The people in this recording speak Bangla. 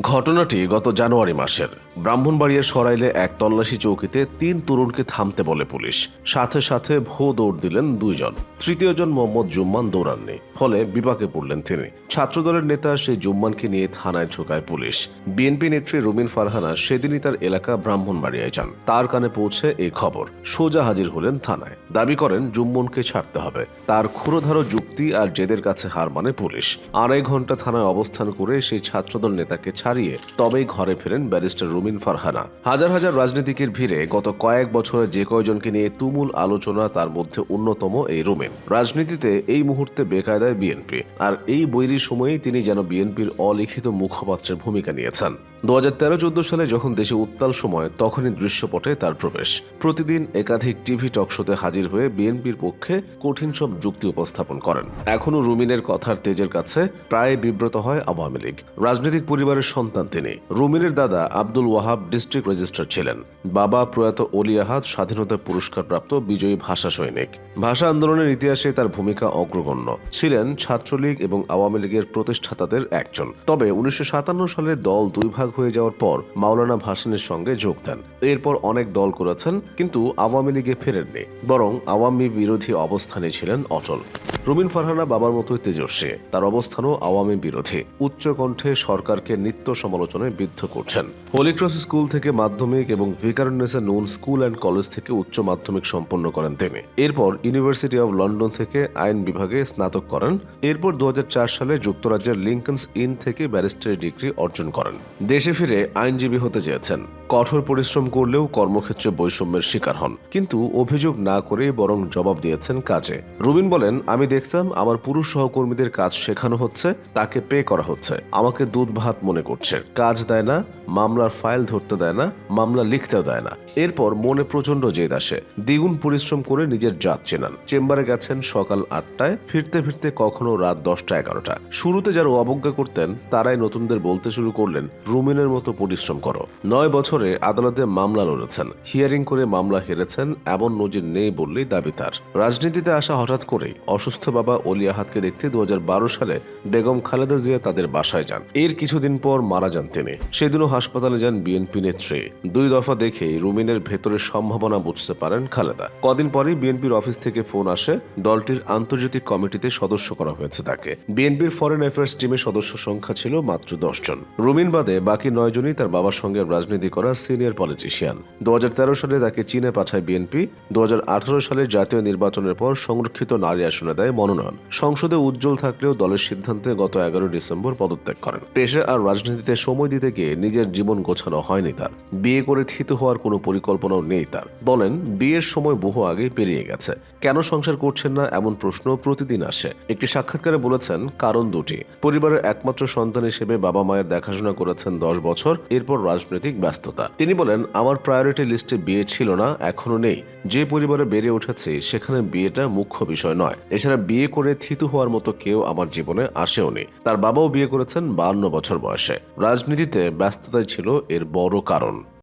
ঘটনাটি গত জানুয়ারি মাসের। ব্রাহ্মণবাড়িয়ার সরাইলে এক তল্লাশি চৌকিতে তিন তরুণকে থামতে বলে পুলিশ। সাথে সাথে ভো দৌড় দিলেন দুইজন। তৃতীয়জন মোহাম্মদ জুম্মান দৌড়াননি, ফলে বিপাকে পড়লেন তিনি। ছাত্রদলের নেতা সেই জুম্মানকে নিয়ে থানায় ঢোকায় পুলিশ। বিএনপি নেত্রী রুমিন ফারহানা সেদিনই তার এলাকা ব্রাহ্মণবাড়িয়ায় যান। তার কানে পৌঁছে এই খবর। সোজা হাজির হলেন থানায়। দাবি করেন, জুম্মনকে ছাড়তে হবে। তার ক্ষুরোধারো যুক্তি আর জেদের কাছে হার মানে পুলিশ। আড়াই ঘণ্টা থানায় অবস্থান করে সেই ছাত্রদল নেতাকে ছাড়িয়ে তবেই ঘরে ফেরেন ব্যারিস্টার রুমিন ফারহানা। হাজার হাজার রাজনীতিকের ভিড়ে গত কয়েক বছরে যে কয়জনকে নিয়ে তুমুল আলোচনা, তার মধ্যে অন্যতম এই রুমিন। রাজনীতিতে এই মুহূর্তে বেকায়দায় বিএনপি, আর এই বৈরী সময়েই তিনি যেন বিএনপির অলিখিত মুখপাত্রের ভূমিকা নিয়েছেন। দু হাজার তেরো চোদ্দ সালে যখন দেশে উত্তাল সময়, তখনই দৃশ্যপটে তার প্রবেশ। প্রতিদিন একাধিক টিভি টক শোতে হাজির হয়ে বিএনপির পক্ষে কঠিন সব যুক্তি উপস্থাপন করেন। এখনও রুমিনের কথার তেজের কাছে প্রায় বিব্রত হয় আওয়ামী লীগ। রাজনৈতিক পরিবারের সন্তান তিনি। রুমিনের দাদা আব্দুল ওয়াহাব ডিস্ট্রিক্ট রেজিস্ট্রার ছিলেন। বাবা প্রয়াত অলি আহাদ স্বাধীনতা পুরস্কারপ্রাপ্ত বিজয়ী ভাষা সৈনিক। ভাষা আন্দোলনের ইতিহাসে তার ভূমিকা অগ্রগণ্য। ছিলেন ছাত্রলীগ এবং আওয়ামী লীগের প্রতিষ্ঠাতাদের একজন। তবে উনিশশো সাতান্ন সালে দল দুই ভাগ হয়ে যাওয়ার পর মাওলানা ভাসানের সঙ্গে যোগ দেন। এরপর অনেক দল করেছেন, কিন্তু আওয়ামী লীগে ফেরেননি, বরং আওয়ামী বিরোধী অবস্থানে ছিলেন অটল রুমিন ফারহানা বাবার মতোই তেজস্বী। তার অবস্থানও আওয়ামী বিরোধী। উচ্চ কণ্ঠে সরকারকে নিত্য সমালোচনায় বিদ্ধ করছেন। হোলিক্রস স্কুল থেকে মাধ্যমিক এবং ভিকারনেসা নুন স্কুল অ্যান্ড কলেজ থেকে উচ্চ মাধ্যমিক সম্পন্ন করেন তিনি। এরপর ইউনিভার্সিটি অব লন্ডন থেকে আইন বিভাগে স্নাতক করেন। এরপর দু হাজার চার সালে যুক্তরাজ্যের লিঙ্কনস ইন থেকে ব্যারিস্টারি ডিগ্রি অর্জন করেন। দেশে ফিরে আইনজীবী হতে চেয়েছেন। কঠোর পরিশ্রম করলেও কর্মক্ষেত্রে বৈষম্যের শিকার হন। কিন্তু অভিযোগ না করে বরং জবাব দিয়েছেন কাজে। রুবিন বলেন, আমি দেখতাম আমার পুরুষ সহকর্মীদের কাজ শেখানো হচ্ছে, তাকে পে করা হচ্ছে। আমাকে দুধ ভাত মনে করছে। কাজ দেয় না, মামলার ফাইল ধরতে দেয় না, মামলা লিখতেও দেয় না। এরপর মনে প্রচণ্ড জেদ আসে। দ্বিগুণ পরিশ্রম করে নিজের জাত চেনান। চেম্বারে গেছেন সকাল আটটায়, ফিরতে ফিরতে কখনো রাত দশটা এগারোটা। শুরুতে যারা অবজ্ঞা করতেন, তারাই নতুনদের বলতে শুরু করলেন, রুমিনের মতো পরিশ্রম করো। নয় বছরে আদালতে মামলা লড়েছেন। হিয়ারিং করে মামলা হেরেছেন, এমন নজির নেই বললেই দাবি তার। রাজনীতিতে আসা হঠাৎ করেই অসুস্থ বাবা অলি আহাদকে দেখতে দু হাজার বারো সালে বেগম খালেদা জিয়া তাদের বাসায় যান। এর কিছুদিন পর মারা যান তিনি। সেদিনও হাসপাতালে যান বিএনপি নেত্রী। দুই দফা দেখেই রুমিনের ভেতরের সম্ভাবনা বুঝতে পারেন খালেদা। কদিন পরেই বিএনপির অফিস থেকে ফোন আসে, দলটির আন্তর্জাতিক কমিটিতে সদস্য করা হয়েছে তাকে। বিএনপির ফরেন অ্যাফেয়ার্স টিমের সদস্য সংখ্যা ছিল মাত্র দশ জন। রুমিন বাদে বাকি নয় জনই তার বাবার সঙ্গে রাজনীতি করা সিনিয়র পলিটিশিয়ান। দু হাজার তেরো সালে তাকে চীনে পাঠায় বিএনপি। দু হাজার আঠারো সালে জাতীয় নির্বাচনের পর সংরক্ষিত নারী আসনে দেয় মনোনয়ন। সংসদে উজ্জ্বল থাকলেও দলের সিদ্ধান্তে গত এগারো ডিসেম্বর পদত্যাগ করেন। পেশা আর রাজনীতিতে সময় দিতে গিয়ে নিজের জীবন গোছানো হয়নি তার। বিয়ে করে থিত হওয়ার কোনো পরিকল্পনাও নেই তার। বলেন, বিয়ের সময় বহু আগে পেরিয়ে গেছে। কেন সংসার করছেন না এমন প্রশ্ন প্রতিদিন আসে। একটি সাক্ষাৎকারে বলেছেন, কারণ দুটি। পরিবারের একমাত্র সন্তান হিসেবে বাবা মায়ের দেখাশোনা করেছেন দশ বছর, এরপর রাজনৈতিক ব্যস্ততা। তিনি বলেন, আমার প্রায়োরিটি লিস্টে বিয়ে ছিল না, এখনও নেই। যে পরিবারে বেড়ে উঠেছে, সেখানে বিয়েটা মুখ্য বিষয় নয়। এছাড়া বিয়ে করে থিতু হওয়ার মতো কেউ আমার জীবনে আসেওনি। তার বাবাও বিয়ে করেছেন বান্ন বছর বয়সে। রাজনীতিতে ব্যস্ততাই ছিল এর বড় কারণ।